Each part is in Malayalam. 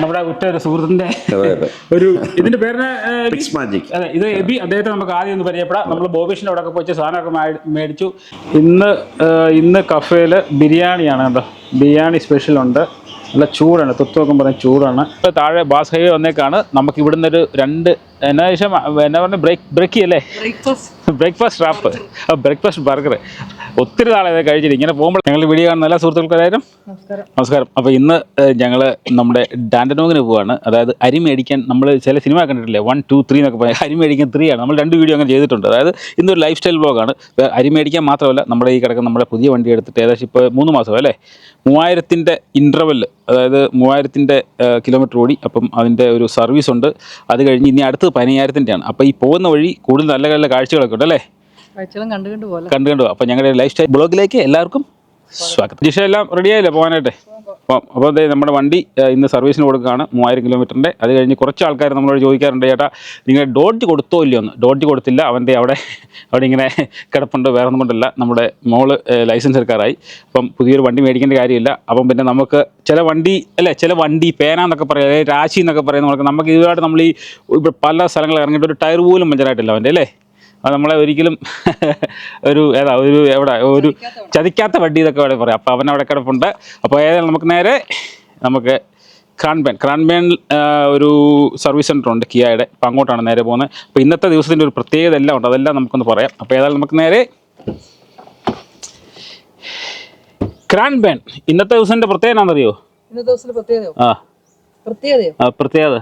നമ്മുടെ ഉറ്റ ഒരു സുഹൃത്തിന്റെ ഒരു ഇതിന്റെ പേരിന് മാജിക് അതെ ഇത് എബി അദ്ദേഹത്തെ നമുക്ക് ആദ്യം ഒന്ന് പരിചയപ്പെടാം. നമ്മൾ ബോബീഷിന്റെ അവിടെ ഒക്കെ പോയി സാധനമൊക്കെ മേടിച്ചു. ഇന്ന് ഇന്ന് കഫേൽ ബിരിയാണിയാണ് കേട്ടോ. ബിരിയാണി സ്പെഷ്യൽ ഉണ്ട് നല്ല ചൂടാണ്. തൊത്തുവൊക്കെ നോക്കുമ്പോൾ ചൂടാണ്. ഇപ്പോൾ താഴെ ബാസ് ഹൈവേ വന്നേക്കാണ്. നമുക്ക് ഇവിടുന്ന് ഒരു രണ്ട് എന്നാ ശേഷം എന്നാ പറഞ്ഞ? ബ്രേക്ക് ബ്രേക്ക് അല്ലേ ബ്രേക്ക്ഫാസ്റ്റ്. Wrap breakfast. ബർഗർ ഒത്തിരി നാളെ ഇത് കഴിച്ചിട്ട് ഇങ്ങനെ പോകുമ്പോൾ ഞങ്ങൾ വീഡിയോ കാണുന്ന എല്ലാ സുഹൃത്തുക്കൾക്കാരും നമസ്കാരം. അപ്പോൾ ഇന്ന് ഞങ്ങൾ നമ്മുടെ ഡാൻഡനോങ്ങിന് പോവാണ്. അതായത് അരി മേടിക്കാൻ നമ്മൾ ചില സിനിമ കണ്ടിട്ടില്ലേ? വൺ ടു ത്രീ എന്നൊക്കെ പറയാം അരി മേടിക്കാൻ ത്രീ ആണ്. നമ്മൾ രണ്ട് വീഡിയോ അങ്ങനെ ചെയ്തിട്ടുണ്ട്. അതായത് ഇന്നൊരു ലൈഫ് സ്റ്റൈൽ ബ്ലോഗാണ് അരി മേടിക്കാൻ മാത്രമല്ല നമ്മുടെ ഈ കിടക്കുന്ന നമ്മുടെ പുതിയ വണ്ടി എടുത്തിട്ട് ഏകദേശം ഇപ്പോൾ മൂന്ന് മാസം അല്ലേ മൂവായിരത്തിന്റെ ഇന്റർവെൽ അതായത് മൂവായിരത്തിന്റെ കിലോമീറ്റർ ഓടി അപ്പം അതിന്റെ ഒരു സർവീസ് ഉണ്ട്. അത് കഴിഞ്ഞ് ഇനി അടുത്തത് പതിനയ്യായിരത്തിന്റെയാണ്. അപ്പോൾ ഈ പോകുന്ന വഴി കൂടുതൽ നല്ല നല്ല കാഴ്ചകളൊക്കെ ഉണ്ട് അല്ലേ? കാഴ്ചകളും പോകാം കണ്ടുകൊണ്ട് പോകാം. അപ്പോൾ ഞങ്ങളുടെ ലൈഫ് സ്റ്റൈൽ ബ്ലോഗിലേക്ക് എല്ലാവർക്കും സ്വാഗതം. ജിഷ എല്ലാം റെഡി ആയില്ലേ പോകാനായിട്ട്? അപ്പം അപ്പോൾ ദേ നമ്മുടെ വണ്ടി ഇന്ന് സർവീസിന് കൊടുക്കുകയാണ് മൂവായിരം കിലോമീറ്ററിന്റെ. അത് കഴിഞ്ഞ് കുറച്ച് ആൾക്കാർ നമ്മളോട് ചോദിക്കാറുണ്ട് ചേട്ടാ നിങ്ങൾ ഡോഡ്ജ് കൊടുത്തോ ഇല്ലയോ എന്ന്? ഡോഡ്ജ് കൊടുത്തില്ല. അവന്റെ അവിടെ അവിടെ ഇങ്ങനെ കിടപ്പുണ്ട്. വേറെ ഒന്നും കൊണ്ടല്ല. നമ്മുടെ മോൾ ലൈസൻസ് എടുക്കാറായി. അപ്പം പുതിയൊരു വണ്ടി മേടിക്കേണ്ട കാര്യമില്ല. അപ്പം പിന്നെ നമുക്ക് ചില വണ്ടി അല്ലേ ചില വണ്ടി പേന എന്നൊക്കെ പറയാം അതായത് രാശി എന്നൊക്കെ പറയുന്ന നമുക്ക് നമുക്ക് ഇതുമായിട്ട് നമ്മൾ ഈ പല സ്ഥലങ്ങളിൽ ഇറങ്ങിയിട്ട് ഒരു ടയർ പോലും പഞ്ചറായിട്ടില്ല അവന്റെ അല്ലേ? അത് നമ്മളെ ഒരിക്കലും ഒരു ഏതാ ഒരു എവിടെ ഒരു ചതിക്കാത്ത വണ്ടി ഇതൊക്കെ അവിടെ പറയാം. അപ്പോൾ അവൻ അവിടെ കിടപ്പുണ്ട്. അപ്പോൾ ഏതായാലും നമുക്ക് നേരെ നമുക്ക് ക്രാൺബേൺ ക്രാൺബേൺ ഒരു സർവീസ് സെന്റർ ഉണ്ട് കിയയുടെ. അപ്പോൾ അങ്ങോട്ടാണ് നേരെ പോകുന്നത്. അപ്പോൾ ഇന്നത്തെ ദിവസത്തിന്റെ ഒരു പ്രത്യേകത എല്ലാം ഉണ്ട്. അതെല്ലാം നമുക്കൊന്ന് പറയാം. അപ്പോൾ ഏതായാലും നമുക്ക് നേരെ ക്രാൻബേൺ. ഇന്നത്തെ ദിവസത്തിന്റെ പ്രത്യേകത എന്താണെന്നറിയോ? ഇന്നത്തെ ദിവസത്തിന്റെ പ്രത്യേകതയോ? ആ. പ്രത്യേകതയോ? ആ, പ്രത്യേകത.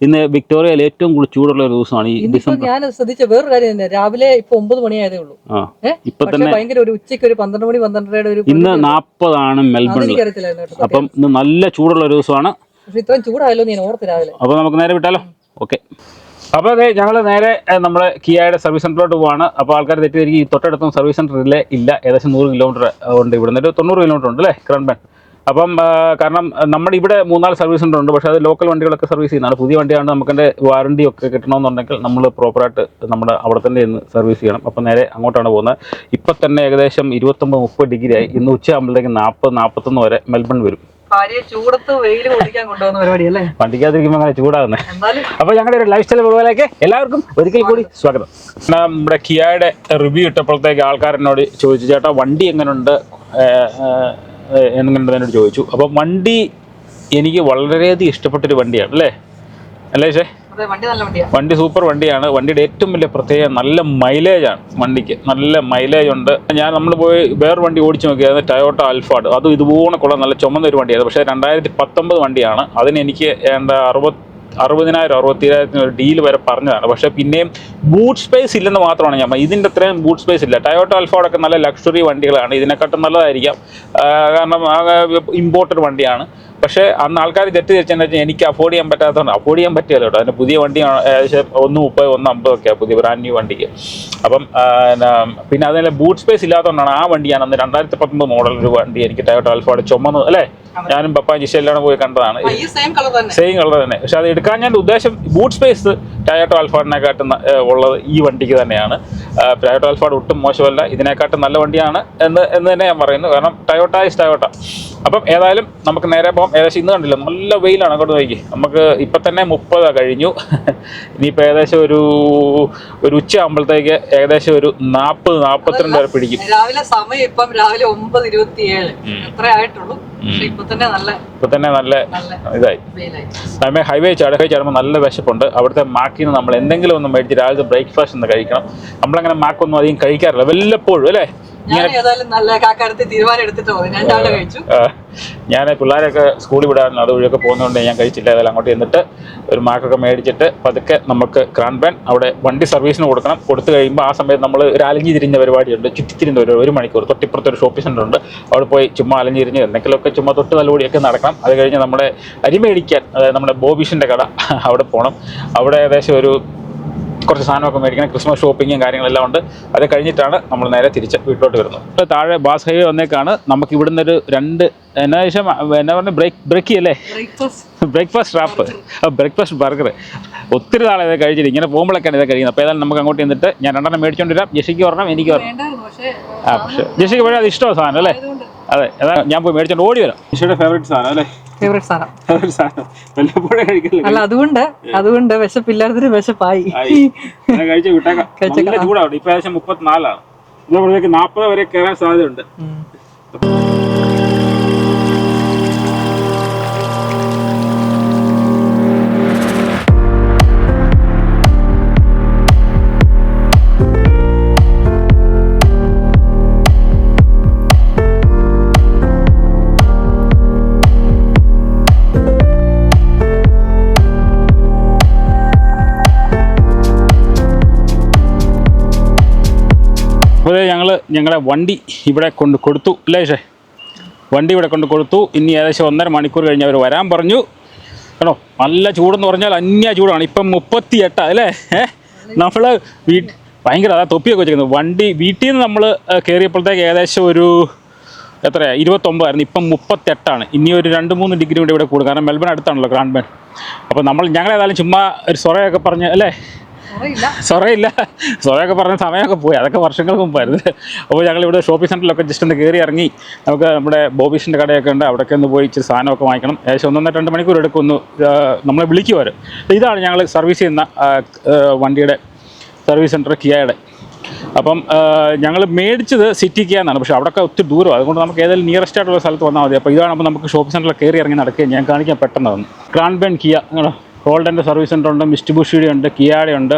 ഇന്ന് വിക്ടോറിയയിൽ ഏറ്റവും കൂടുതൽ ചൂടുള്ള ഒരു ദിവസമാണ് ഈ ഇന്നിപ്പോ ഡിസംബർ. ഞാൻ ശ്രദ്ധിച്ച വേറൊരു കാര്യം തന്നെ. രാവിലെ ഇപ്പൊ ഒമ്പത് മണിയായതേ ഉള്ളൂ. ആ ഏഹ് ഇപ്പൊ പക്ഷെ തന്നെ ഭയങ്കര ഒരു ഉച്ചയ്ക്ക് ഒരു പന്ത്രണ്ട് മണി പന്ത്രണ്ടരയുടെ ഒരു ഇന്ന് നാൽപ്പതാണ് മെൽബണിൽ. അതെനിക്കറിയത്തില്ലായിരുന്നു കേട്ടോ അപ്പം ഇന്ന് നല്ല ചൂടുള്ള ഒരു ദിവസമാണ്. പക്ഷെ ഇത്രയും ചൂടായല്ലോ എന്ന് ഞാൻ ഓർത്ത് രാവിലെ. അപ്പോൾ നമുക്ക് നേരെ വിട്ടാലോ? ഓക്കെ. അപ്പോൾ അതെ ഞങ്ങൾ നേരെ ഏഹ്, നമ്മുടെ കിയയുടെ സർവീസ് സെന്ററിലോട്ട് പോവാണ്. അപ്പോൾ ആൾക്കാർ തെറ്റിദ്ധരിക്കും. ഈ തൊട്ടടുത്തും സർവീസ് സെന്ററിലെ ഇല്ല? ഏകദേശം നൂറ് കിലോമീറ്റർ ഉണ്ട് ഇവിടെ നിന്ന് ഒരു തൊണ്ണൂറ് കിലോമീറ്റർ ഉണ്ട് അല്ലേ? ക്രൺബൻ അപ്പം കാരണം നമ്മുടെ ഇവിടെ മൂന്നാൽ സർവീസ് സെന്റർ ഉണ്ട് പക്ഷേ അത് ലോക്കൽ വണ്ടികളൊക്കെ സർവീസ് ചെയ്യുന്നതാണ്. പുതിയ വണ്ടിയാണ് നമുക്കെന്റെ വാറണ്ടി ഒക്കെ കിട്ടണമെന്നുണ്ടെങ്കിൽ നമ്മൾ പ്രോപ്പറായിട്ട് നമ്മുടെ അവിടെ തന്നെ ഇന്ന് സർവീസ് ചെയ്യണം. അപ്പം നേരെ അങ്ങോട്ടാണ് പോകുന്നത്. ഇപ്പം തന്നെ ഏകദേശം ഇരുപത്തൊമ്പത് മുപ്പത് ഡിഗ്രി ആയി ഇന്ന് ഉച്ച ആകുമ്പോഴത്തേക്ക് നാൽപ്പത് നാൽപ്പത്തൊന്ന് വരെ മെൽബൺ വരും. ചൂടത്ത് വെയിൽ കൊണ്ടുപോകുന്ന അങ്ങനെ ചൂടാകുന്നത് അപ്പോൾ ഞങ്ങളുടെ ഒരു ലൈഫ് സ്റ്റൈൽ പ്രോഗ്രാമിലേക്ക് എല്ലാവർക്കും ഒരിക്കൽ കൂടി സ്വാഗതം. നമ്മുടെ കിയായുടെ റിവ്യൂ ഇട്ടപ്പോഴത്തേക്ക് ആൾക്കാരെന്നോട് ചോദിച്ചു ചേട്ടാ വണ്ടി എങ്ങനെയുണ്ട് എന്നോട് ചോദിച്ചു. അപ്പം വണ്ടി എനിക്ക് വളരെയധികം ഇഷ്ടപ്പെട്ടൊരു വണ്ടിയാണ് അല്ലേ? അല്ലേ ശേ വണ്ടി സൂപ്പർ വണ്ടിയാണ്. വണ്ടിയുടെ ഏറ്റവും വലിയ പ്രത്യേകത നല്ല മൈലേജ് ആണ് വണ്ടിക്ക്. നല്ല മൈലേജ് ഉണ്ട്. ഞാൻ നമ്മൾ പോയി വേറെ വണ്ടി ഓടിച്ചു നോക്കിയത് ടയോട്ട അൽഫാഡ് അതും ഇതുപോലെ കൊള്ള. നല്ല ചുമന്ന ഒരു വണ്ടിയാണ് പക്ഷേ രണ്ടായിരത്തി പത്തൊമ്പത് വണ്ടിയാണ്. അതിന് എനിക്ക് എന്താ അറുപത് അറുപതിനായിരം അറുപത്തിരായിരത്തിന് ഒരു ഡീൽ വരെ പറഞ്ഞതാണ്. പക്ഷേ പിന്നെയും ബൂട്ട് സ്പേസ് ഇല്ലെന്ന് മാത്രമാണ് ഞാൻ. ഇതിന്റെ അത്രയും ബൂട്ട് സ്പേസ് ഇല്ല. ടയോട്ട അൽഫോഡൊക്കെ നല്ല ലക്ഷറി വണ്ടികളാണ്. ഇതിനെക്കാട്ടും നല്ലതായിരിക്കാം. കാരണം ഇമ്പോർട്ടഡ് വണ്ടിയാണ്. പക്ഷേ അന്ന് ആൾക്കാർ തെറ്റിദ്ധരിച്ചെന്ന് വെച്ചാൽ എനിക്ക് അഫോർഡ് ചെയ്യാൻ പറ്റാത്തതുകൊണ്ട് അഫോർഡ് ചെയ്യാൻ പറ്റിയല്ലോ കേട്ടോ. അതിന് പുതിയ വണ്ടി ഏകദേശം ഒന്ന് മുപ്പത് ഒന്ന് അമ്പതൊക്കെയാണ് പുതിയ ബ്രാൻഡ് ന്യൂ വണ്ടിക്ക്. അപ്പം പിന്നെ അതിലെ ബൂട്ട് സ്പേസ് ഇല്ലാത്തതുകൊണ്ടാണ് ആ വണ്ടി ഞാൻ അന്ന് രണ്ടായിരത്തി പത്തൊമ്പത് മോഡൽ ഒരു വണ്ടി എനിക്ക് ടയോട്ട അൽഫാഡ് ചുമന്ന് അല്ലേ? ഞാനും പപ്പാ ജിഷയിലാണ് പോയി കണ്ടതാണ്. സെയിം കളർ തന്നെ. പക്ഷെ അത് എടുക്കാൻ ഞാൻ ഉദ്ദേശം ബൂട്ട് സ്പേസ് ടയോട്ട അൽഫാഡിനെക്കാട്ടും ന- ഉള്ളത് ഈ വണ്ടിക്ക് തന്നെയാണ്. ടയോട്ട ടയോട്ടോ അൽഫാഡ് ഒട്ടും മോശമല്ല. ഇതിനെക്കാട്ടും നല്ല വണ്ടിയാണ് എന്ന് എന്ന് തന്നെ ഞാൻ പറയുന്നു. കാരണം ടയോട്ട ഇസ് ടയോട്ട അപ്പം ഏതായാലും നമുക്ക് നേരെ പോകാം. ഏകദേശം ഇന്ന് കണ്ടില്ല നല്ല വെയിലാണ് അങ്ങോട്ട് നോക്കി. നമുക്ക് ഇപ്പം തന്നെ മുപ്പത് കഴിഞ്ഞു. ഇനിയിപ്പോൾ ഏകദേശം ഒരു ഒരു ഉച്ച ആകുമ്പോഴത്തേക്ക് ഏകദേശം ഒരു നാൽപ്പത് നാൽപ്പത്തിരണ്ട് വരെ പിടിക്കും. രാവിലെ സമയം ഇപ്പം രാവിലെ ഒമ്പത് ഇരുപത്തി ഏഴ് ആയിട്ടുള്ളൂ. ഇപ്പൊ തന്നെ നല്ല ഇതായി. സമയം ഹൈവേ ചാടി ഹൈവേ ചാടുമ്പോൾ നല്ല വിശപ്പുണ്ട്. അവിടുത്തെ മാക്കിൽ നിന്ന് നമ്മൾ എന്തെങ്കിലും ഒന്ന് മേടിച്ച് രാവിലത്തെ ബ്രേക്ക്ഫാസ്റ്റ് ഒന്ന് കഴിക്കണം. നമ്മളങ്ങനെ മാക്കൊന്നും അധികം കഴിക്കാറില്ല. വല്ലപ്പോഴും അല്ലേ? ഞാൻ പിള്ളേരൊക്കെ സ്കൂളിൽ വിടാൻ അതുവഴിയൊക്കെ പോകുന്നതുകൊണ്ട് ഞാൻ കഴിച്ചില്ല. ഏതായാലും അങ്ങോട്ട് എന്നിട്ട് ഒരു മാർക്കൊക്കെ മേടിച്ചിട്ട് പതുക്കെ നമുക്ക് ക്രാൻബാൻ അവിടെ വണ്ടി സർവീസിന് കൊടുക്കണം. കൊടുത്തു കഴിയുമ്പോൾ ആ സമയത്ത് നമ്മൾ ഒരു അലഞ്ഞു തിരിഞ്ഞ പരിപാടിയുണ്ട്. ചുറ്റിത്തിരിഞ്ഞ ഒരു ഒരു മണിക്കൂർ. തൊട്ടിപ്പുറത്ത് ഒരു ഷോപ്പിംഗ് സെന്റർ ഉണ്ട് അവിടെ പോയി ചുമ്മാ അലഞ്ഞിരിഞ്ഞ് എന്തെങ്കിലുമൊക്കെ ചുമ്മാ തൊട്ട് തലോടിയൊക്കെ നടക്കണം. അത് കഴിഞ്ഞ് നമ്മുടെ അരി മേടിക്കാൻ അതായത് നമ്മുടെ ബോബിഷിന്റെ കട അവിടെ പോകണം അവിടെ ഏകദേശം ഒരു കുറച്ച് സാധനമൊക്കെ മേടിക്കണം. ക്രിസ്മസ് ഷോപ്പിങ്ങും കാര്യങ്ങളെല്ലാം ഉണ്ട്. അത് കഴിഞ്ഞിട്ടാണ് നമ്മൾ നേരെ തിരിച്ച് വീട്ടിലോട്ട് വരുന്നത്. ഇപ്പോൾ താഴെ ബാസ് ഹൈവേ വന്നേക്കാണ്. നമുക്ക് ഇവിടുന്ന് ഒരു രണ്ട് എന്നാ ശേഷം എന്നാ പറഞ്ഞ? ബ്രേക്ക് ബ്രേക്ക് അല്ലേ ബ്രേക്ക്ഫാസ്റ്റ്. Wrap breakfast burger. ഒത്തിരി നാളെ ഇതൊക്കെ കഴിച്ചിട്ട് ഇങ്ങനെ പോകുമ്പോഴൊക്കെയാണ് ഇത് കഴിയുന്നത് അപ്പോൾ ഏതായാലും നമുക്ക് അങ്ങോട്ട് ചെന്നിട്ട് ഞാൻ രണ്ടെണ്ണം മേടിച്ചുകൊണ്ട് വരാം. ജഷിക്ക് പറഞ്ഞാൽ എനിക്ക് പറഞ്ഞു ആ പക്ഷേ ജഷിക്ക് പോയാൽ അത് ഇഷ്ടമാണ് സാധനം അല്ലേ? അതെ അതാ ഞാൻ പോയി മേടിച്ചോണ്ട് ഓടി വരാം. ഈശോയുടെ ഫേവറേറ്റ് സാധനം അല്ലേ? ഫേവറേറ്റ് സാധനം. ഫേവറേറ്റ് സാധനം. വല്ലപ്പോഴേ കഴിക്കില്ല? അല്ല അതുകൊണ്ട് അതുകൊണ്ട് വിശപ്പില്ലാത്തൊരു വിശപ്പായി. ഞാൻ കഴിച്ച വിട്ടേക്കാം. നല്ല ഏകദേശം മുപ്പത്തിനാലാണ്. ഇതേപോഴത്തേക്ക് നാൽപ്പത് വരെ കയറാൻ സാധ്യതയുണ്ട്. ഞങ്ങളുടെ വണ്ടി ഇവിടെ കൊണ്ട് കൊടുത്തു അല്ലേ പക്ഷേ വണ്ടി ഇവിടെ കൊണ്ട് കൊടുത്തു. ഇനി ഏകദേശം ഒന്നര മണിക്കൂർ കഴിഞ്ഞ് അവർ വരാൻ പറഞ്ഞു. കേട്ടോ നല്ല ചൂടെന്ന് പറഞ്ഞാൽ അന്യ ചൂടാണ്. ഇപ്പം മുപ്പത്തി എട്ടാ അല്ലേ? ഏഹ് നമ്മൾ വീട്ടിൽ ഭയങ്കര അതാ തൊപ്പിയൊക്കെ വെച്ചിരിക്കുന്നത് വണ്ടി വീട്ടിൽ നിന്ന് നമ്മൾ കയറിയപ്പോഴത്തേക്ക് ഏകദേശം ഒരു എത്രയാണ് ഇരുപത്തൊമ്പതായിരുന്നു. ഇപ്പം മുപ്പത്തെട്ടാണ്. ഇനി ഒരു രണ്ട് മൂന്ന് ഡിഗ്രി കൂടി ഇവിടെ കൂടും. കാരണം മെൽബൺ അടുത്താണല്ലോ ഗ്രാൻഡ് അപ്പോൾ നമ്മൾ ഞങ്ങളേതായാലും ചുമ്മാ ഒരു സൊറയൊക്കെ പറഞ്ഞ് അല്ലേ? സൊറയില്ല. സൊറയൊക്കെ പറഞ്ഞ സമയമൊക്കെ പോയി. അതൊക്കെ വർഷങ്ങൾക്ക് മുമ്പായിരുന്നു. അപ്പോൾ ഞങ്ങൾ ഇവിടെ ഷോപ്പിംഗ് സെന്ററിലൊക്കെ ജസ്റ്റ് ഒന്ന് കയറി ഇറങ്ങി. നമുക്ക് നമ്മുടെ ബോബീഷിന്റെ കടയൊക്കെ ഉണ്ട്. അവിടെയൊക്കെ ഒന്ന് പോയി ഇച്ചിരി സാധനമൊക്കെ വാങ്ങിക്കണം. ഏകദേശം ഒന്നൊന്നര രണ്ട് മണിക്കൂർ എടുക്കുന്നു നമ്മളെ വിളിക്കുവർ ഇതാണ് ഞങ്ങൾ സർവീസ് ചെയ്യുന്ന വണ്ടിയുടെ സർവീസ് സെന്റർ കിയയുടെ. അപ്പം ഞങ്ങൾ മേടിച്ചത് സിറ്റി കിയ എന്നാണ്. പക്ഷേ അവിടെയൊക്കെ ഒത്തിരി ദൂരം അതുകൊണ്ട് നമുക്ക് ഏതെങ്കിലും നിയറസ്റ്റ് ആയിട്ടുള്ള സ്ഥലത്ത് വന്നാൽ മതി. അപ്പോൾ ഇതാണ് അപ്പോൾ നമുക്ക് ഷോപ്പിംഗ് സെന്ററിൽ കയറി ഇറങ്ങി നടക്കുകയും ഞാൻ കാണിക്കാൻ പെട്ടെന്ന് വന്നു ക്രാൻബേൺ കിയ. ഹോൾഡന്റെ സർവീസ് സെന്റർ ഉണ്ട് മിസ്റ്റുബുഷിയുടെ ഉണ്ട് കിയാടെ ഉണ്ട്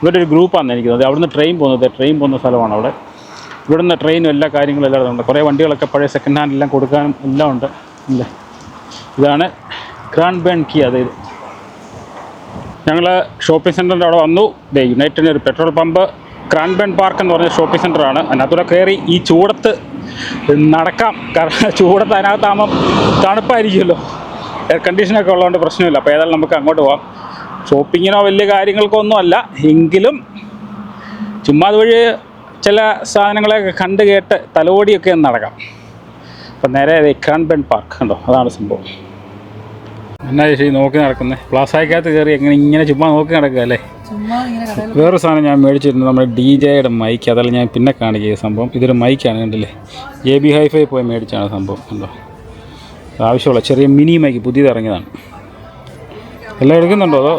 ഇവരുടെ ഒരു ഗ്രൂപ്പാണ് എനിക്ക് തോന്നുന്നത് അവിടുന്ന് ട്രെയിൻ പോകുന്നത് ട്രെയിൻ പോകുന്ന സ്ഥലമാണ് അവിടെ. ഇവിടുന്ന് ട്രെയിനും എല്ലാ കാര്യങ്ങളും എല്ലാം ഉണ്ട്. കുറേ വണ്ടികളൊക്കെ പഴയ സെക്കൻഡ് ഹാൻഡ് എല്ലാം കൊടുക്കാനും എല്ലാം ഉണ്ട്. ഇല്ലേ? ഇതാണ് ക്രാൻബേൺ കി അതായത് ഞങ്ങൾ ഷോപ്പിംഗ് സെന്ററിന്റെ അവിടെ വന്നു. ദേ യുണൈറ്റഡിന്റെ ഒരു പെട്രോൾ പമ്പ് ക്രാൻബേൺ പാർക്ക് എന്ന് പറഞ്ഞ ഷോപ്പിംഗ് സെന്ററാണ് അതിനകത്തൂടെ കയറി ഈ ചൂടത്ത് നടക്കാം. കാരണം ചൂടത്ത് അതിനകത്താകുമ്പം തണുപ്പായിരിക്കുമല്ലോ. എയർ കണ്ടീഷനൊക്കെ ഉള്ളതുകൊണ്ട് പ്രശ്നമില്ല. അപ്പോൾ ഏതായാലും നമുക്ക് അങ്ങോട്ട് പോവാം. ഷോപ്പിങ്ങിനോ വലിയ കാര്യങ്ങൾക്കോ ഒന്നുമല്ല എങ്കിലും ചുമ്മാ അതുവഴി ചില സാധനങ്ങളെയൊക്കെ കണ്ട് കേട്ട് തലോടിയൊക്കെ നടക്കാം. അപ്പം നേരെ ക്രാൻബേൺ പാർക്ക് കണ്ടോ? അതാണ് സംഭവം. എന്നാ ചേച്ചി നോക്കി നടക്കുന്നത് പ്ലാസായിക്കകത്ത് കയറി എങ്ങനെ ഇങ്ങനെ ചുമ്മാ നോക്കി നടക്കുക അല്ലേ? വേറൊരു സാധനം ഞാൻ മേടിച്ചിരുന്നു. നമ്മുടെ ഡി ജെയുടെ മൈക്ക് അതെല്ലാം ഞാൻ പിന്നെ കാണിക്കുക സംഭവം. ഇതൊരു മൈക്കാണ് കണ്ടില്ലേ? എ ബി ഹൈഫൈ പോയി മേടിച്ചാണ് സംഭവം. കണ്ടോ? ആവശ്യമുള്ള ചെറിയ മിനി മൈക്ക് പുതിയത് ഇറങ്ങിയതാണ്. എല്ലാം എടുക്കുന്നുണ്ടോ അതോ?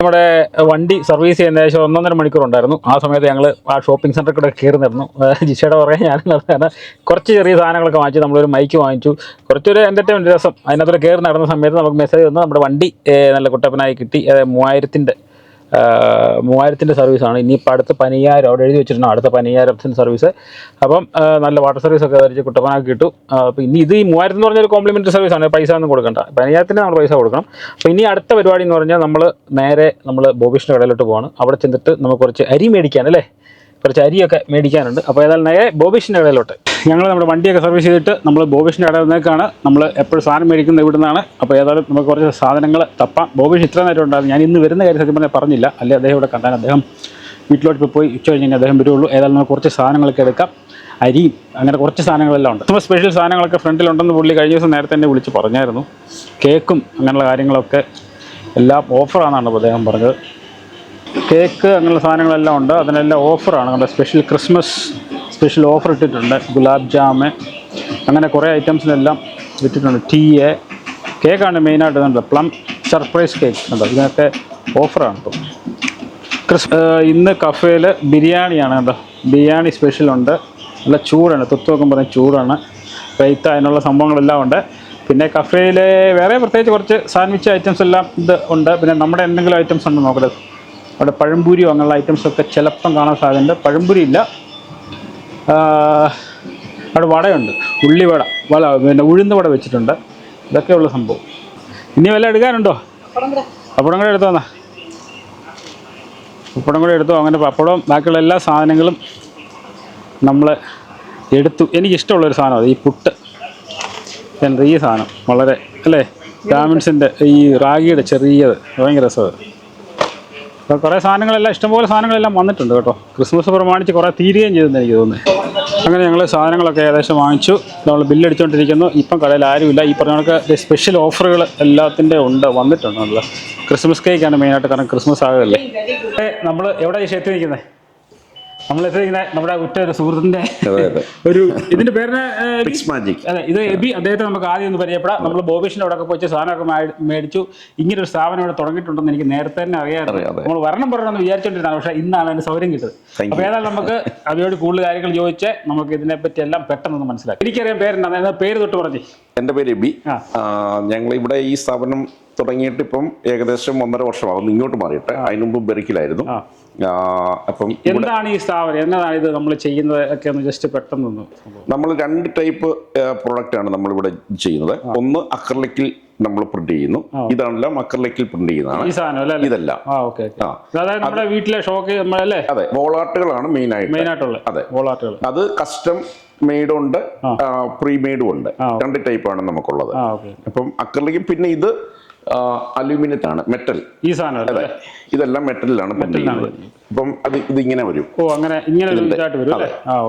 നമ്മുടെ വണ്ടി സർവീസ് ചെയ്യുന്ന ഏകദേശം ഒന്നൊന്നര മണിക്കൂർ ഉണ്ടായിരുന്നു. ആ സമയത്ത് ഞങ്ങൾ ആ ഷോപ്പിംഗ് സെന്ററിൽ കൂടെ കയറി നടന്നു ജിഷയുടെ പുറകെ ഞാൻ നടന്നു കുറച്ച് ചെറിയ സാധനങ്ങളൊക്കെ വാങ്ങിച്ചു. നമ്മളൊരു മൈക്ക് വാങ്ങിച്ചു. കുറച്ചൊരു എന്റർടൈൻമെന്റ് രസം. അതിനകത്ത് കയറി നടന്ന സമയത്ത് നമുക്ക് മെസ്സേജ് വന്നു. നമ്മുടെ വണ്ടി നല്ല കുട്ടപ്പനായി കിട്ടി. മൂവായിരത്തിന്റെ മൂവായിരത്തിന്റെ സർവീസാണ് ഇനിയിപ്പോൾ അടുത്ത പനിയായിരം അവിടെ എഴുതി വെച്ചിട്ടുണ്ട്. അടുത്ത പനിയായിരത്തിന്റെ സർവീസ് അപ്പം നല്ല വാട്ടർ സർവീസ് ഒക്കെ ധരിച്ച് കുട്ടപ്പനാക്കി കിട്ടും. അപ്പോൾ ഇനി ഇത് ഈ മൂവായിരത്തി എന്ന് പറഞ്ഞൊരു കോംപ്ലിമെന്ററി സർവീസാണ് പൈസ ഒന്നും കൊടുക്കണ്ട. പനിയാരത്തിന് നമ്മൾ പൈസ കൊടുക്കണം. അപ്പോൾ ഇനി അടുത്ത പരിപാടി എന്ന് പറഞ്ഞാൽ നമ്മൾ നേരെ നമ്മൾ ബോബീഷിന്റെ കടയിലോട്ട് പോവാണ്. അവിടെ ചെന്നിട്ട് നമുക്ക് കുറച്ച് അരി മേടിക്കാൻ അല്ലേ കുറച്ച് അരിയൊക്കെ മേടിക്കാനുണ്ട്. അപ്പോൾ ഏതായാലും നേരെ ബോബീഷിന്റെ കടയിലോട്ട്. ഞങ്ങൾ നമ്മുടെ വണ്ടിയൊക്കെ സർവീസ് ചെയ്തിട്ട് നമ്മൾ ബോബീഷിന്റെ കടയിൽ നിന്നേക്കാണ്. നമ്മൾ എപ്പോഴും സാധനം മേടിക്കുന്നത് ഇവിടെ നിന്നാണ് അപ്പോൾ ഏതായാലും നമുക്ക് കുറച്ച് സാധനങ്ങൾ തപ്പാം. ബോബീഷ് ഇത്ര നേരം ഉണ്ടായിരുന്നു. ഞാൻ ഇന്ന് വരുന്ന കാര്യം സത്യം പറഞ്ഞാൽ പറഞ്ഞില്ല. അല്ലെ അദ്ദേഹം ഇവിടെ കണ്ടാൽ അദ്ദേഹം വീട്ടിലോട്ട് ഇപ്പോൾ പോയി ഉച്ച കഴിഞ്ഞാൽ അദ്ദേഹം വരുള്ളൂ. ഏതായാലും നമുക്ക് കുറച്ച് സാധനങ്ങളൊക്കെ എടുക്കാം. അരിയും അങ്ങനെ കുറച്ച് സാധനങ്ങളെല്ലാം ഉണ്ട്. നമ്മൾ സ്പെഷ്യൽ സാധനങ്ങളൊക്കെ ഫ്രണ്ടിലുണ്ടെന്ന് പുള്ളി കഴിഞ്ഞ ദിവസം നേരത്തെ തന്നെ വിളിച്ച് പറഞ്ഞായിരുന്നു. കേക്കും അങ്ങനെയുള്ള കാര്യങ്ങളൊക്കെ എല്ലാം ഓഫറാണെന്നാണ് അദ്ദേഹം പറഞ്ഞത്. കേക്ക് അങ്ങനെയുള്ള സാധനങ്ങളെല്ലാം ഉണ്ട്. അതിനെല്ലാം ഓഫറാണ്. നമ്മുടെ സ്പെഷ്യൽ ക്രിസ്മസ് സ്പെഷ്യൽ ഓഫർ ഇട്ടിട്ടുണ്ട്. ഗുലാബ് ജാമ്. അങ്ങനെ കുറേ ഐറ്റംസിനെല്ലാം ഇട്ടിട്ടുണ്ട് ടീ കേക്കാണ് മെയിനായിട്ട് ഇതുണ്ട്. പ്ലം സർപ്രൈസ് കേക്ക് ഉണ്ട് ഇതിനൊക്കെ ഓഫറാണ് ഇപ്പം. ക്രിസ് ഇന്ന് കഫേയിൽ ബിരിയാണിയാണ് കേട്ടോ. ബിരിയാണി സ്പെഷ്യലുണ്ട് നല്ല ചൂടാണ്. തൊത്ത് നോക്കുമ്പോൾ ചൂടാണ്. റൈത്ത അതിനുള്ള സംഭവങ്ങളെല്ലാം ഉണ്ട്. പിന്നെ കഫേയിൽ വേറെ പ്രത്യേകിച്ച് കുറച്ച് സാൻഡ്വിച്ച് ഐറ്റംസ് എല്ലാം ഇത് ഉണ്ട്. പിന്നെ നമ്മുടെ എന്തെങ്കിലും ഐറ്റംസ് ഉണ്ടോ നോക്കട്ടെ. അവിടെ പഴംപൂരിയോ അങ്ങനെയുള്ള ഐറ്റംസൊക്കെ ചിലപ്പം കാണാൻ സാധ്യതയുണ്ട്. പഴംപൂരി ഇല്ല. അവിടെ വടയുണ്ട്. ഉള്ളിവട വല പിന്നെ ഉഴുന്ന വട വെച്ചിട്ടുണ്ട്. ഇതൊക്കെയുള്ള സംഭവം. ഇനി വല്ല എടുക്കാനുണ്ടോ? പപ്പടം കൂടെ എടുത്തോ എന്നാ പപ്പടം കൂടെ എടുത്തു അങ്ങനെ പപ്പടവും ബാക്കിയുള്ള എല്ലാ സാധനങ്ങളും നമ്മൾ എടുത്തു. എനിക്കിഷ്ടമുള്ളൊരു സാധനം ഈ പുട്ട്. ഈ സാധനം. വളരെ അല്ലേ? ഡാമിൻസിന്റെ ഈ റാഗിയുടെ ചെറിയത്. ഭയങ്കര രസമാണ് അപ്പോൾ കുറേ സാധനങ്ങളെല്ലാം ഇഷ്ടംപോലെ സാധനങ്ങളെല്ലാം വന്നിട്ടുണ്ട് കേട്ടോ. ക്രിസ്മസ് പ്രമാണിച്ച് കുറേ തീരുകയും ചെയ്തെന്ന് എനിക്ക് തോന്നുന്നത് അങ്ങനെ ഞങ്ങൾ സാധനങ്ങളൊക്കെ ഏകദേശം വാങ്ങിച്ചു. നമ്മൾ ബില്ലടിച്ചുകൊണ്ടിരിക്കുന്നു ഇപ്പം കടയിൽ ആരുമില്ല. ഈ പറഞ്ഞ കണക്ക് സ്പെഷ്യൽ ഓഫറുകൾ എല്ലാത്തിന്റെ ഉണ്ട് വന്നിട്ടുണ്ട് നല്ല ക്രിസ്മസ് കേക്കാണ് മെയിനായിട്ട് കാരണം ക്രിസ്മസ് ആകല്ലേ. നമ്മൾ എവിടെ ഈ ക്ഷേത്രം നിൽക്കുന്നത് ഇങ്ങനെ നമ്മുടെ ഉറ്റ ഒരു സുഹൃത്തിന്റെ ഒരു ഇതിന്റെ പേരിന് മാജിക് അതെ ഇത് എബി അദ്ദേഹത്തെ നമുക്ക് ആദ്യം ഒന്ന് പരിചയപ്പെടാം. നമ്മൾ ബോബീഷിന്റെ അവിടെ ഒക്കെ പോയി സാധനമൊക്കെ മേടിച്ചു. ഇങ്ങനെ ഒരു സ്ഥാപനം ഇവിടെ തുടങ്ങിയിട്ടുണ്ടെന്ന് എനിക്ക് നേരത്തെ തന്നെ അറിയാമായിരുന്നു. നമ്മൾ വരണം പറയണമെന്ന് വിചാരിച്ചോണ്ടിരുന്നത് പക്ഷേ ഇന്നാണ് അതിന് സൗകര്യം കിട്ടുന്നത് അപ്പൊ ഏതായാലും നമുക്ക് അവയോട് കൂടുതൽ കാര്യങ്ങൾ ചോദിച്ച് നമുക്ക് ഇതിനെ പറ്റി എല്ലാം പെട്ടെന്ന് മനസ്സിലാക്കി. എനിക്കറിയാം പേരുണ്ട് അതായത് പേര് തൊട്ട് പറഞ്ഞു. എന്റെ പേര് എബി. ഞങ്ങൾ ഇവിടെ ഈ സ്ഥാപനം തുടങ്ങിയിട്ട് ഇപ്പം ഏകദേശം ഒന്നര വർഷമാകുന്നു ഇങ്ങോട്ട് മാറിയിട്ട്. അതിനുമുമ്പ് ബെറിക്കിലായിരുന്നു. അപ്പം എന്താണ് ഈ സ്ഥാപനം? എന്നതാണ് ഇത് നമ്മൾ ചെയ്യുന്നത് ഒക്കെ ഒന്ന് ജസ്റ്റ് പെട്ടെന്ന് നമ്മൾ രണ്ട് ടൈപ്പ് പ്രോഡക്റ്റ് ആണ് നമ്മളിവിടെ ചെയ്യുന്നത്. ഒന്ന് അക്രലിക്കിൽ നമ്മൾ പ്രിന്റ് ചെയ്യുന്നു. ഇതാണെല്ലാം അക്രലിക്കിൽ പ്രിന്റ് ചെയ്യുന്നതാണ്? ഇതല്ല. നമ്മുടെ വീട്ടിലെ ഷോക്ക് നമ്മളല്ലേ? അതെ വോളാട്ടുകളാണ് മെയിൻ ആയിട്ട്. മെയിൻ ആയിട്ടുള്ള അതെ. വോളാർട്ടുകൾ അത് കസ്റ്റം മെയ്ഡും ഉണ്ട് പ്രീമെയ്ഡും ഉണ്ട്. രണ്ട് ടൈപ്പാണ് നമുക്കുള്ളത്. അപ്പം അക്രലിക്കും പിന്നെ ഇത് അലൂമിനിയത്ത് ആണ് മെറ്റൽ ഈ സാധനം അതെ. ഇതെല്ലാം മെറ്റലിലാണ് അപ്പം അത് ഇതിങ്ങനെ വരും. ഓ അങ്ങനെ ഇങ്ങനെ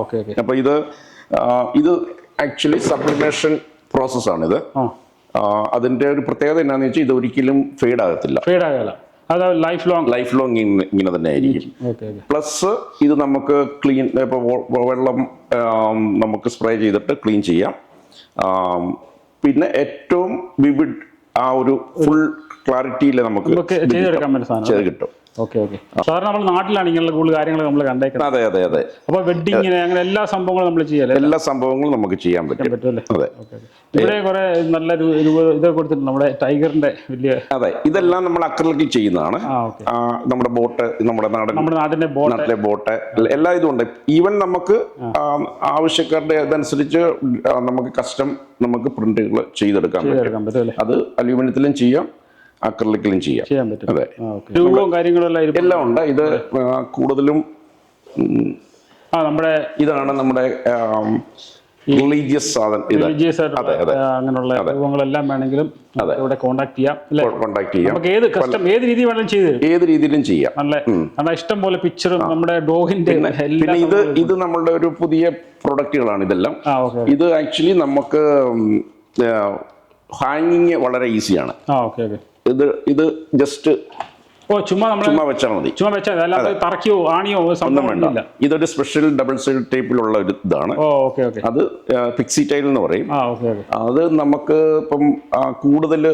ഓക്കെ അപ്പൊ ഇത് ഇത് ആക്ച്വലി സബ്ലിമേഷൻ ആണ് ഇത് അതിന്റെ ഒരു പ്രത്യേകത എന്നാന്ന് വെച്ചാൽ ഇത് ഒരിക്കലും ഫെയ്ഡ് ആകത്തില്ല. ഫെയ്ഡ് ആകില്ല അത് ലൈഫ് ലോങ് ലൈഫ് ലോങ് ഇങ്ങനെ തന്നെ ആയിരിക്കും. പ്ലസ് ഇത് നമുക്ക് ക്ലീൻ ഇപ്പോൾ വെള്ളം നമുക്ക് സ്പ്രേ ചെയ്തിട്ട് ക്ലീൻ ചെയ്യാം. പിന്നെ ഏറ്റവും വിവിഡ് ആ ഒരു ഫുൾ ക്ലാരിറ്റിയിൽ നമുക്ക് ചെയ്ത് കിട്ടും. Okay okay. സാധാരണ നമ്മൾ നാട്ടിലാണ് ഇങ്ങനെയുള്ള കൂടുതൽ കാര്യങ്ങൾ നമ്മൾ കണ്ടേക്കുന്നത്. അതെ അതെ അതെ. അപ്പോൾ വെഡിങ്ങിന് അങ്ങനെ എല്ലാ സംഭവങ്ങളും നമ്മൾ ചെയ്യാം എല്ലാ സംഭവങ്ങളും നമുക്ക് ചെയ്യാൻ പറ്റും. പറ്റുമല്ലേ അതെ. ഇവിടെ കുറെ നല്ല ഒരു കൊടുത്തിട്ടുണ്ട്. നമ്മുടെ ടൈഗറിന്റെ വലിയ അതെ ഇതെല്ലാം നമ്മൾ അക്രലിക്കിൽ ചെയ്യുന്നതാണ്. നമ്മുടെ ബോട്ട് നമ്മുടെ നാടൻ നമ്മുടെ നാടിന്റെ ബോട്ട്. നാട്ടിലെ ബോട്ട് എല്ലാ ഇതും ഉണ്ട്. ഈവൻ നമുക്ക് ആവശ്യക്കാരുടെ ഇതനുസരിച്ച് നമുക്ക് കസ്റ്റം നമുക്ക് പ്രിന്റുകൾ ചെയ്തെടുക്കാൻ പറ്റും. അത് അലൂമിനിയത്തിലും ചെയ്യാം. അക്രലിക്കിലും ചെയ്യാം. ചെയ്യാൻ പറ്റും. അതെ. ഓക്കെ. കാര്യങ്ങളും എല്ലാം ഉണ്ട്. ഇത് കൂടുതലും ആ നമ്മുടെ ഇതാണ് നമ്മുടെ റിലീജിയസ് സാധനം. റിലീജിയസ് ആയിട്ടുള്ള അങ്ങനെയുള്ള രൂപങ്ങളെല്ലാം വേണമെങ്കിലും ഇവിടെ കോണ്ടാക്ട് ചെയ്യാം കോണ്ടാക്ട് ചെയ്യാം. നമുക്ക് ഏത് കസ്റ്റം ഏത് രീതി വേണമെങ്കിലും ചെയ്ത് ഏത് രീതിയിലും ചെയ്യാം. നല്ല നമ്മുടെ ഇഷ്ടം പോലെ പിക്ചറും നമ്മുടെ ഡോഗിന്റെ പിന്നെ ഇത് ഇത് നമ്മളുടെ ഒരു പുതിയ പ്രൊഡക്റ്റുകളാണ് ഇതെല്ലാം. ഇത് ആക്ച്വലി നമുക്ക് ഹാങ്ങിങ് വളരെ ഈസിയാണ് ആ ഓക്കെ ഓക്കെ. ഇത് ഇത് ജസ്റ്റ് ഓ ചുമ്മാ നമ്മൾ ചുമ്മാ വെച്ചാൽ മതി. ചുമ്മാ വെച്ചാൽ മതി. അല്ലാതെ തറക്കിയോ ആണിയോ ഒന്നും സംഭവം വേണ്ട. ഇതൊരു സ്പെഷ്യൽ ഡബിൾ സൈഡ് ടേപ്പിലുള്ള ഒരു ഇതാണ്. അത് പിക്സി ടൈൽ എന്ന് പറയും. അത് നമുക്ക് ഇപ്പം കൂടുതൽ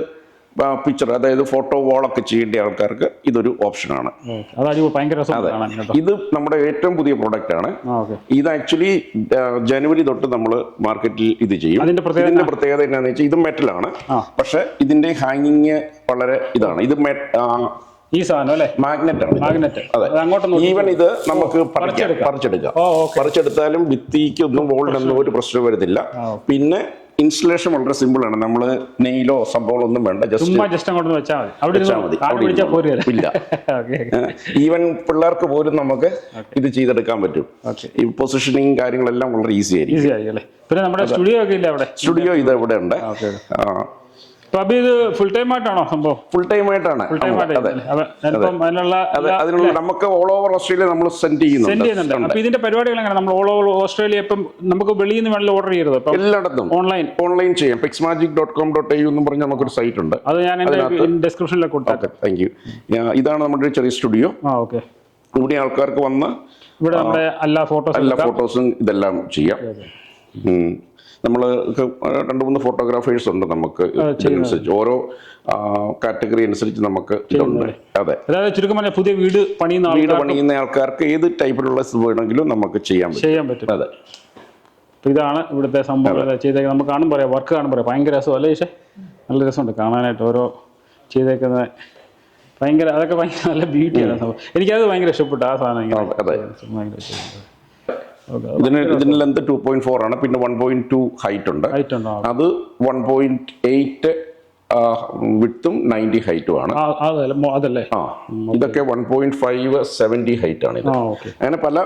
പിക്ചർ അതായത് ഫോട്ടോ വാളൊക്കെ ചെയ്യേണ്ട ആൾക്കാർക്ക് ഇതൊരു ഓപ്ഷനാണ് ഇത് നമ്മുടെ ഏറ്റവും പുതിയ പ്രോഡക്റ്റ് ആണ്. ഇത് ആക്ച്വലി ജനുവരി തൊട്ട് നമ്മൾ മാർക്കറ്റിൽ ഇത് ചെയ്യും. ഇതിന്റെ പ്രത്യേകത എന്താണെന്ന് വെച്ചാൽ ഇത് മെറ്റലാണ്. പക്ഷെ ഇതിന്റെ ഹാങ്ങിങ് വളരെ ഇതാണ്. ഇത് ഈ സാധനം അല്ലേ? മാഗ്നറ്റ് ആണ്. മാഗ്നറ്റ് അതെ. അങ്ങോട്ട് ഈവൻ ഇത് നമുക്ക് പറിച്ചെടുക്കാം. പറിച്ചെടുത്താലും ഭിത്തിക്കൊന്നും വോളിനൊന്നും ഒരു പ്രശ്നം വരുന്നില്ല പിന്നെ ഇൻസ്റ്റലേഷൻ വളരെ സിമ്പിൾ ആണ് നമ്മൾ നെയിലോ സംഭവങ്ങളൊന്നും വേണ്ട. ജസ്റ്റ് ജസ്റ്റ് അങ്ങോട്ട് വെച്ചാൽ മതി. വെച്ചാൽ മതി. ഇല്ല. ഈവൻ പിള്ളേർക്ക് പോലും നമുക്ക് ഇത് ചെയ്തെടുക്കാൻ പറ്റും. ഈ പൊസിഷനിങ് കാര്യങ്ങളെല്ലാം വളരെ ഈസി ആയിരിക്കും. പിന്നെ നമ്മുടെ സ്റ്റുഡിയോ ഒക്കെ ഇല്ല അവിടെ? സ്റ്റുഡിയോ ഇത് ഇവിടെ ഉണ്ട്. അപ്പൊ ഇത് ഫുൾ ടൈം ആയിട്ടാണോ സംഭവം? ഫുൾ ടൈം ആയിട്ടാണ്. അതിനുള്ള നമുക്ക് ഓൾ ഓവർ ഓസ്ട്രേലിയ നമ്മൾ സെൻഡ് ചെയ്യുന്നുണ്ട്. അപ്പൊ ഇതിന്റെ പരിപാടികൾ എങ്ങനെ നമ്മൾ ഓൾ ഓവർ ഓസ്ട്രേലിയ ഇപ്പം നമുക്ക് വെളിയിൽ നിന്ന് വേണമെങ്കിൽ ഓർഡർ ചെയ്യരുത്. എല്ലായിടത്തും. ഓൺലൈൻ ഓൺലൈൻ ചെയ്യാം. Pix magic dot com dot U എന്ന് പറഞ്ഞ നമുക്കൊരു സൈറ്റ് ഉണ്ട്. അത് ഞാൻ ഡിസ്ക്രിപ്ഷനിലൊക്കെ കൊടുത്താൽ താങ്ക് യു ഇതാണ് നമ്മുടെ ചെറിയ സ്റ്റുഡിയോ ആ ഓക്കെ ഇവിടെ ആൾക്കാർക്ക് വന്ന് ഇവിടെ നമ്മുടെ എല്ലാ ഫോട്ടോസ് എല്ലാ ഫോട്ടോസും ഇതെല്ലാം ചെയ്യാം. നമ്മൾ രണ്ട് മൂന്ന് ഫോട്ടോഗ്രാഫേഴ്സ് ഉണ്ട് നമുക്ക് ഓരോ കാറ്റഗറി അനുസരിച്ച് നമുക്ക് ഇതുണ്ട്. അതെ. അതായത് ചുരുക്കം പറഞ്ഞാൽ പുതിയ വീട് പണിയുന്ന വീട് പണിയുന്ന ആൾക്കാർക്ക് ഏത് ടൈപ്പിലുള്ള വേണമെങ്കിലും നമുക്ക് ചെയ്യാൻ പറ്റും. ചെയ്യാൻ പറ്റും. അതെ. ഇതാണ് ഇവിടുത്തെ സംഭവം. ചെയ്തേക്കുന്നത് നമുക്ക് കാണും പറയാം വർക്ക് കാണും പറയാം. ഭയങ്കര രസം അല്ലേ പക്ഷേ നല്ല രസമുണ്ട്. കാണാനായിട്ട് ഓരോ ചെയ്തേക്കുന്ന ഭയങ്കര അതൊക്കെ ഭയങ്കര നല്ല ബ്യൂട്ടിയാണ് സംഭവം. എനിക്കത് ഭയങ്കര ഇഷ്ടപ്പെട്ടു ആ സാധനം. ഭയങ്കര ഇഷ്ടപ്പെട്ടു. ഇതിന് ഇതിന് ലെന്ത് ടു പോയിന്റ് ഫോർ ആണ്. പിന്നെ വൺ പോയിന്റ് ടു ഹൈറ്റ് ഉണ്ട്. അത് വൺ പോയിന്റ് എയ്റ്റ് വിട്ടും നയന്റി ഹൈറ്റും ആണ്. അതല്ലേ ആ ഇതൊക്കെ one point five seventy height ആണ് ഇത്. അങ്ങനെ പല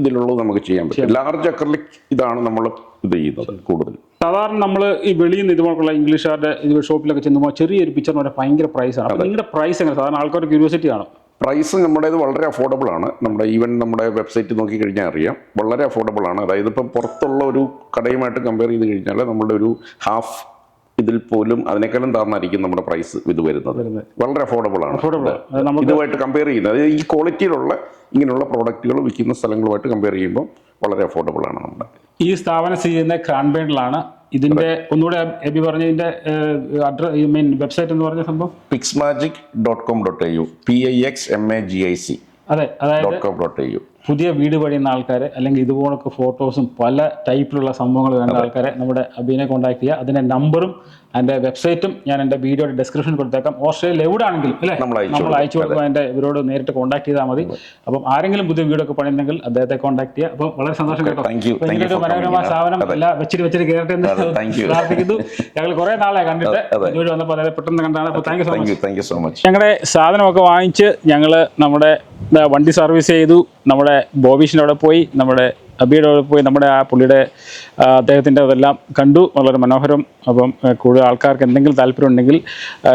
ഇതിലുള്ളത് നമുക്ക് ചെയ്യാൻ പറ്റും. ലാർജ് അക്രലിക് ഇതാണ് നമ്മൾ ഇത് ചെയ്യുന്നത് കൂടുതൽ. സാധാരണ നമ്മൾ ഈ വെളിയിൽ നിന്ന് ഇതുപോലുള്ള ഇംഗ്ലീഷുകാരുടെ ഇത് ഷോപ്പിലൊക്കെ ചെന്നുമ്പോൾ ചെറിയൊരു പിക്ചറിന് ഭയങ്കര പ്രൈസാണ് ആണ്. നിങ്ങളുടെ പ്രൈസ് എങ്ങനെ? സാധാരണ ആൾക്കാർ ക്യൂരിയോസിറ്റി ആണ് പ്രൈസ് നമ്മുടേത് വളരെ അഫോർഡബിൾ ആണ്. നമ്മുടെ ഈവൻ നമ്മുടെ വെബ്സൈറ്റ് നോക്കി കഴിഞ്ഞാൽ അറിയാം. വളരെ അഫോർഡബിൾ ആണ്. അതായത് ഇപ്പം പുറത്തുള്ള ഒരു കടയുമായിട്ട് കമ്പയർ ചെയ്ത് കഴിഞ്ഞാൽ നമ്മുടെ ഒരു ഹാഫ് ഇതിൽ പോലും അതിനേക്കാളും താഴ്ന്നായിരിക്കും നമ്മുടെ പ്രൈസ് ഇത് വരുന്നത്. വളരെ അഫോർഡബിൾ ആണ്. ഇതുമായിട്ട് കമ്പയർ ചെയ്യുന്നത്. അതായത് ഈ ക്വാളിറ്റിയിലുള്ള ഇങ്ങനെയുള്ള പ്രോഡക്റ്റുകൾ വിൽക്കുന്ന സ്ഥലങ്ങളുമായിട്ട് കമ്പയർ ചെയ്യുമ്പോൾ വളരെ അഫോർഡബിൾ ആണ് നമ്മുടെ. ഈ സ്ഥാപനം ചെയ്യുന്ന ക്രാൻബേണിലാണ് ഇതിന്റെ ഒന്നുകൂടെ എബി പറഞ്ഞതിന്റെ അഡ്രസ് മീൻ വെബ്സൈറ്റ് എന്ന് പറഞ്ഞ സംഭവം? Pix magic dot com dot A U P I X M A G I C അതെ അതായത് dot com dot A U പുതിയ വീട് പണിയുന്ന ആൾക്കാരെ അല്ലെങ്കിൽ ഇതുപോലൊക്കെ ഫോട്ടോസും പല ടൈപ്പിലുള്ള സംഭവങ്ങൾ വേണ്ട ആൾക്കാരെ നമ്മുടെ അബീനെ കോൺടാക്ട് ചെയ്യുക. അതിന്റെ നമ്പറും അതിന്റെ വെബ്സൈറ്റും ഞാൻ എന്റെ വീഡിയോയുടെ ഡിസ്ക്രിപ്ഷനിൽ കൊടുത്തേക്കാം. ഓസ്ട്രേലിയയിൽ എവിടെ ആണെങ്കിലും അല്ലേ? നമ്മൾ അയച്ചു കൊടുക്കുമ്പോൾ അതിന്റെ ഇവരോട് നേരിട്ട് കോൺടാക്ട് ചെയ്താൽ മതി. അപ്പം ആരെങ്കിലും പുതിയ വീടൊക്കെ പണിയുന്നെങ്കിൽ അദ്ദേഹത്തെ കോൺടാക്ട് ചെയ്യുക. അപ്പം വളരെ സന്തോഷം കേട്ടോ. മനോഹരമായ. സ്ഥാപനം. എല്ലാം വെച്ചിട്ട് വെച്ചിട്ട് കയറട്ടെ എന്ന്. പ്രാർത്ഥിക്കുന്നു. ഞങ്ങൾ കുറെ നാളെ കണ്ടിട്ട് വന്നപ്പോൾ അതായത് പെട്ടെന്ന് കണ്ടാണ്. അപ്പോൾ thank you so much you thank you so much ഞങ്ങളുടെ സാധനമൊക്കെ വാങ്ങിച്ച് ഞങ്ങൾ നമ്മുടെ വണ്ടി സർവീസ് ചെയ്തു. നമ്മുടെ ബോബീഷിന്റെ അവിടെ പോയി നമ്മുടെ അബിയുടെ അവിടെ പോയി നമ്മുടെ ആ പുള്ളിയുടെ അദ്ദേഹത്തിന്റെ അതെല്ലാം കണ്ടു. വളരെ മനോഹരം. അപ്പം കൂടുതൽ ആൾക്കാർക്ക് എന്തെങ്കിലും താല്പര്യം ഉണ്ടെങ്കിൽ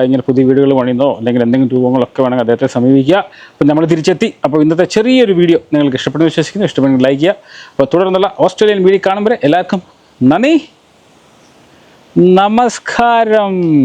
ഇങ്ങനെ പുതിയ വീടുകൾ പണിയുന്നോ അല്ലെങ്കിൽ എന്തെങ്കിലും രൂപങ്ങളൊക്കെ വേണമെങ്കിൽ അദ്ദേഹത്തെ സമീപിക്കുക. അപ്പം നമ്മൾ തിരിച്ചെത്തി. അപ്പോൾ ഇന്നത്തെ ചെറിയൊരു വീഡിയോ നിങ്ങൾക്ക് ഇഷ്ടപ്പെടുന്നു വിശ്വസിക്കുന്നു. ഇഷ്ടപ്പെടുന്ന ലൈക്ക് ചെയ്യുക. അപ്പോൾ തുടർന്നുള്ള ഓസ്ട്രേലിയൻ വീഡിയോ കാണുമ്പോൾ എല്ലാവർക്കും നന്ദി. നമസ്കാരം.